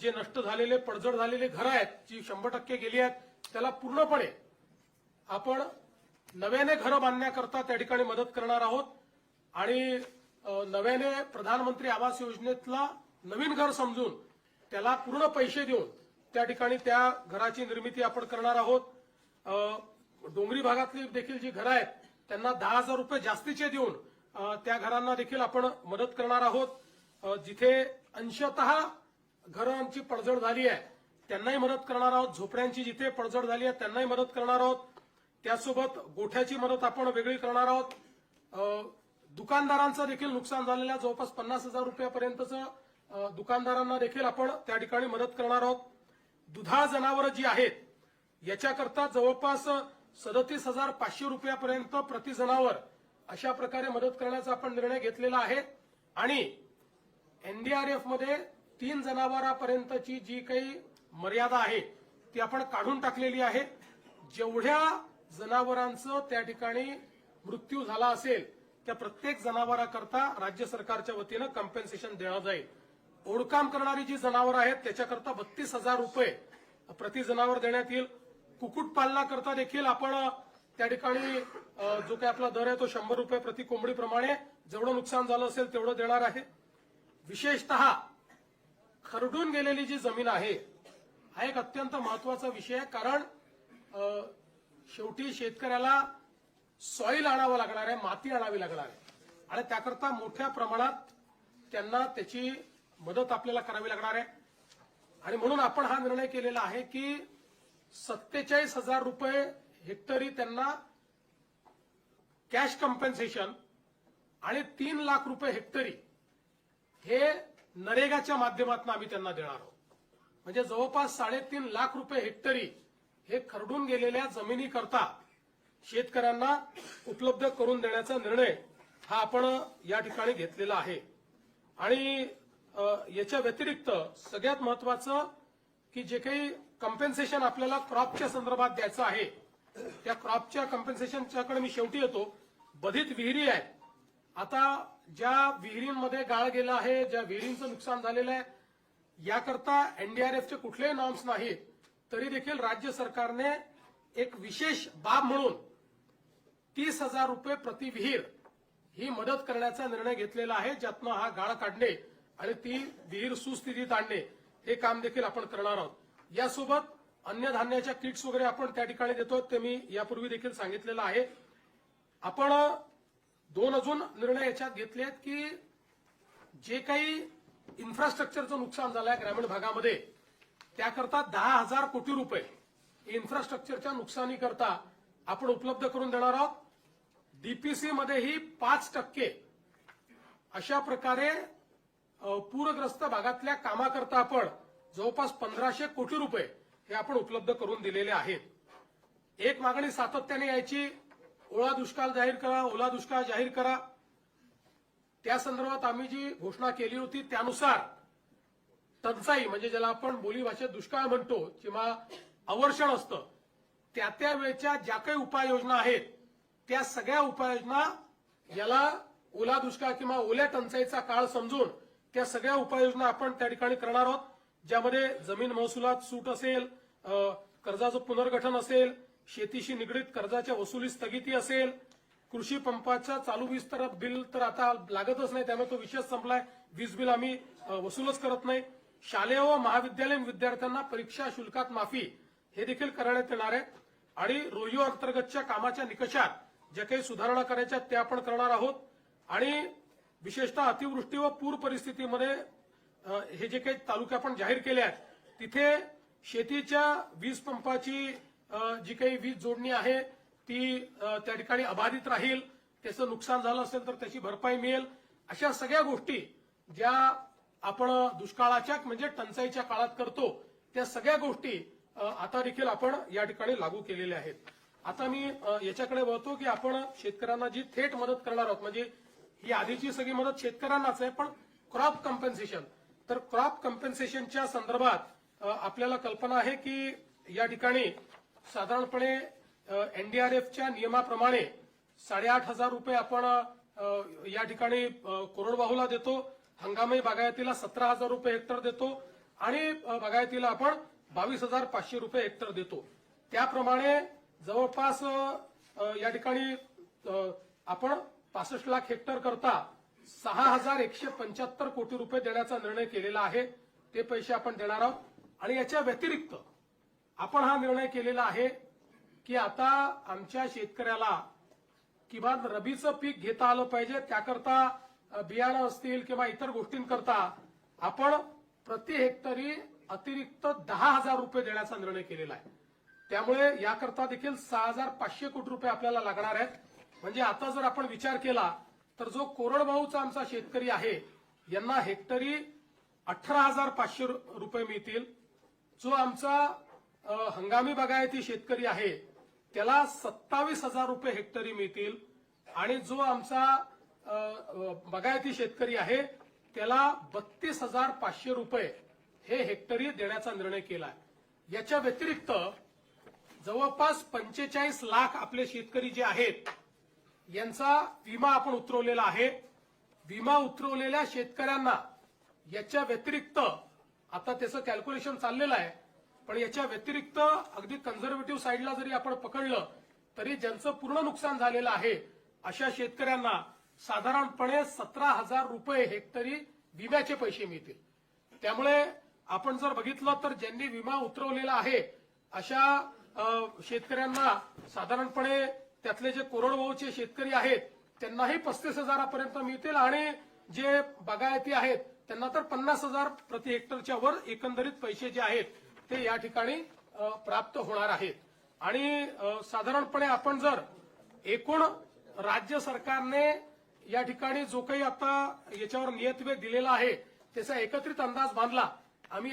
जे नष्ट झालेले पडझड झालेले घरं आहेत जी शंभर टक्के गेली आहेत त्याला पूर्णपणे आपण नव्याने घरं बांधण्याकरता त्या ठिकाणी मदत करणार आहोत. आणि नव्याने प्रधानमंत्री आवास योजनेतला नवीन घर समजून त्याला पूर्ण पैसे देऊन त्या ठिकाणी त्या घराची निर्मिती आपण करणार आहोत. डोंगरी भागातली देखील जी घरं आहेत त्यांना दहा हजार रुपये जास्तीचे देऊन त्या घरांना देखील आपण मदत करणार आहोत. जिथे अंशतः घरांची पडझड झाली आहे. त्यांनाही मदत करणार आहोत. झोपड्यांची जिथे पडझड झाली आहे त्यांनाही मदत करणार आहोत. त्यासोबत गोठ्याची मदत आपण वेगळी करणार आहोत. दुकानदारांचं देखील नुकसान झालेल्या जवळपास पन्नास हजार रुपयापर्यंतचं दुकानदारांना देखील आपण त्या ठिकाणी मदत करणार आहोत. दुधाळ जनावरं जी आहेत याच्याकरता जवळपास सदतीस हजार पाचशे रुपयापर्यंत प्रति जनावर अशा प्रकारे मदत करण्याचा आपण निर्णय घेतलेला आहे. आणि एनडीआरएफमध्ये तीन जनावरांपर्यंतची जी काही मर्यादा आहे ती आपण काढून टाकलेली आहे. जेवढ्या जनावरांचं त्या ठिकाणी मृत्यू झाला असेल त्या प्रत्येक जनावराकरता राज्य सरकारच्या वतीनं कम्पेन्सेशन देण्यात जाईल. ओढकाम करणारी जी जनावरं आहेत त्याच्याकरता बत्तीस हजार रुपये प्रति जनावर देण्यात येईल. कुक्कुटपालनाकरता देखील आपण त्या ठिकाणी जो काही आपला दर आहे तो शंभर रुपये प्रति कोंबडीप्रमाणे जेवढं नुकसान झालं असेल तेवढं देणार आहे. विशेषतः खरडून गेलेली जी जमीन आहे हा एक अत्यंत महत्त्वाचा विषय आहे. कारण शेवटी शेतकऱ्याला सॉईल आणावं लागणार आहे माती आणावी लागणार आहे. आणि त्याकरता मोठ्या प्रमाणात त्यांना त्याची मदत आपल्याला करावी लागणार आहे. आणि म्हणून आपण हा निर्णय केलेला आहे की सत्तेचाळीस हजार रुपये हेक्टरी त्यांना कॅश कम्पेन्सेशन आणि तीन लाख रुपये हेक्टरी हे नरेगाच्या माध्यमातून आम्ही त्यांना देणार आहोत. म्हणजे जवळपास साडेतीन लाख रुपये हेक्टरी हे खरडून गेलेल्या जमिनीकरता शेतकऱ्यांना उपलब्ध करून देण्याचा निर्णय हा आपण या ठिकाणी घेतलेला आहे. आणि याच्या व्यतिरिक्त सगळ्यात महत्वाचं की जे काही कम्पेन्सेशन आपल्याला क्रॉपच्या संदर्भात द्यायचं आहे त्या क्रॉपच्या कम्पेन्सेशनच्याकडे मी शेवटी येतो. बधित विहिरी आहेत आता ज्या विहिरींमध्ये गाळ गेला आहे ज्या विहिरींचं नुकसान झालेलं आहे याकरता एनडीआरएफचे कुठलेही नॉर्म्स नाहीत तरी देखील राज्य सरकारने एक विशेष बाब म्हणून तीस हजार रुपये प्रति विहीर ही मदत करण्याचा निर्णय घेतलेला आहे ज्यातनं हा गाळ काढणे आणि ती विहीर सुस्थितीत आणणे हे काम देखील आपण करणार आहोत. यासोबत अन्य धान्याच्या किट्स वगैरे आपण त्या ठिकाणी देतो ते मी यापूर्वी देखील सांगितलेलं आहे. आपण दोन अजून निर्णय याच्यात घेतले आहेत की जे काही इन्फ्रास्ट्रक्चरचं नुकसान झालंय ग्रामीण भागामध्ये त्याकरता दहा हजार कोटी रुपये इन्फ्रास्ट्रक्चरच्या नुकसानीकरता आपण उपलब्ध करून देणार आहोत. डीपीसी मध्येही पाच टक्के अशा प्रकारे पूरग्रस्त भागातल्या कामाकरता आपण जवळपास पंधराशे कोटी रुपये हे आपण उपलब्ध करून दिलेले आहेत. एक मागणी सातत्याने यायची ओळा दुष्काळ जाहीर करा ओला दुष्काळ जाहीर करा. त्या संदर्भात आम्ही जी घोषणा केली होती त्यानुसार टंचाई म्हणजे ज्याला आपण बोलीभाषेत दुष्काळ म्हणतो किंवा अवर्षण असतं त्या त्या वेळच्या ज्या काही उपाययोजना आहेत त्या सगळ्या उपाययोजना याला ओला दुष्काळ किंवा ओल्या टंचाईचा काळ समजून त्या सगळ्या उपाययोजना आपण त्या ठिकाणी करणार आहोत. ज्यामध्ये जमीन महसुलात सूट असेल कर्जाचं पुनर्गठन असेल शेतीशी निगडीत कर्जाच्या वसुली स्थगिती असेल कृषी पंपाच्या चालू वीज तर बिल तर आता लागतच नाही त्यामुळे तो विषय संपलाय. वीज बिल आम्ही वसूलच करत नाही. शालेय व महाविद्यालयीन विद्यार्थ्यांना परीक्षा शुल्कात माफी हे देखील करण्यात येणार आहे. आणि रोयो अंतर्गतच्या कामाच्या निकषात ज्या काही सुधारणा करायच्या त्या आपण करणार आहोत. आणि विशेषतः अतिवृष्टी व पूर परिस्थितीमध्ये हे जे काही तालुके आपण जाहीर केले आहेत तिथे शेतीच्या वीज पंपाची जी काही वीज जोडणी आहे ती त्या ठिकाणी अबाधित राहील त्याचं नुकसान झालं असेल तर त्याची भरपाई मिळेल. अशा सगळ्या गोष्टी ज्या आपण दुष्काळाच्या म्हणजे टंचाईच्या काळात करतो त्या सगळ्या गोष्टी आता देखील आपण या ठिकाणी लागू केलेल्या आहेत. आता मी याच्याकडे वळतो की आपण शेतकऱ्यांना जी थेट मदत करणार आहोत म्हणजे ही आधीची सगळी मदत शेतकऱ्यांनाच आहे पण क्रॉप कम्पेन्सेशन. तर क्रॉप कम्पेन्सेशनच्या संदर्भात आपल्याला कल्पना आहे की या ठिकाणी साधारणपणे एनडीआरएफच्या नियमाप्रमाणे साडेआठ हजार रुपये आपण या ठिकाणी कोरडवाहूला देतो हंगामी बागायतीला सतरा हजार रुपये हेक्टर देतो आणि बागायतीला आपण बावीस हजार पाचशे रुपये हेक्टर देतो. त्याप्रमाणे जवळपास या ठिकाणी आपण पासष्ट लाख हेक्टर करता सहा हजार एकशे पंच्याहत्तर कोटी रुपये देण्याचा निर्णय केलेला आहे. ते पैसे आपण देणार आहोत. आणि याच्या व्यतिरिक्त आपण हा निर्णय केलेला आहे की आता आमच्या शेतकऱ्याला किमान रबीचं पीक घेता आलं पाहिजे. त्याकरता बियाणं असतील किंवा इतर गोष्टींकरता आपण प्रति हेक्टरी अतिरिक्त दहा हजार रुपये देण्याचा निर्णय केलेला आहे. त्यामुळे याकरता देखील सहा हजार पाचशे कोटी रुपये आपल्याला लागणार आहेत. म्हणजे आता जर आपण विचार केला तर जो कोरडवाहूचा आमचा शेतकरी आहे यांना हेक्टरी अठरा हजार पाचशे रु- रुपये मिळतील. जो आमचा हंगामी बागायती शेतकरी आहे त्याला सत्तावीस हजार रुपये हेक्टरी मिळतील. आणि जो आमचा बागायती शेतकरी आहे त्याला बत्तीस हजार पाचशे रुपये हे हेक्टरी देण्याचा निर्णय केला आहे याच्या व्यतिरिक्त जवळपास पंचेचाळीस लाख आपले शेतकरी जे आहेत यांचा विमा आपण उतरवलेला आहे. विमा उतरवलेल्या शेतकऱ्यांना याच्या व्यतिरिक्त आता त्याचं कॅल्क्युलेशन चाललेलं आहे पण याच्या व्यतिरिक्त अगदी कन्झर्वेटिव्ह साईडला जरी आपण पकडलं तरी ज्यांचं पूर्ण नुकसान झालेलं आहे अशा शेतकऱ्यांना साधारणपणे सतरा हजार रुपये हेक्टरी विम्याचे पैसे मिळतील. त्यामुळे आपण जर बघितलं तर ज्यांनी विमा उतरवलेला आहे अशा शेतकऱ्यांना साधारणपणे त्यातले जे कोरडवाहूचे शेतकरी आहेत त्यांनाही पस्तीस हजारापर्यंत मिळतील आणि जे बागायती आहेत त्यांना तर पन्नास हजार प्रति हेक्टरच्या वर एकंदरीत पैसे जे आहेत ते या ठिकाणी प्राप्त होणार आहेत. आणि साधारणपणे आपण जर एकूण राज्य सरकारने या ठिकाणी जो काही आता याच्यावर नियतव्य दिलेला आहे त्याचा एकत्रित अंदाज बांधला आम्ही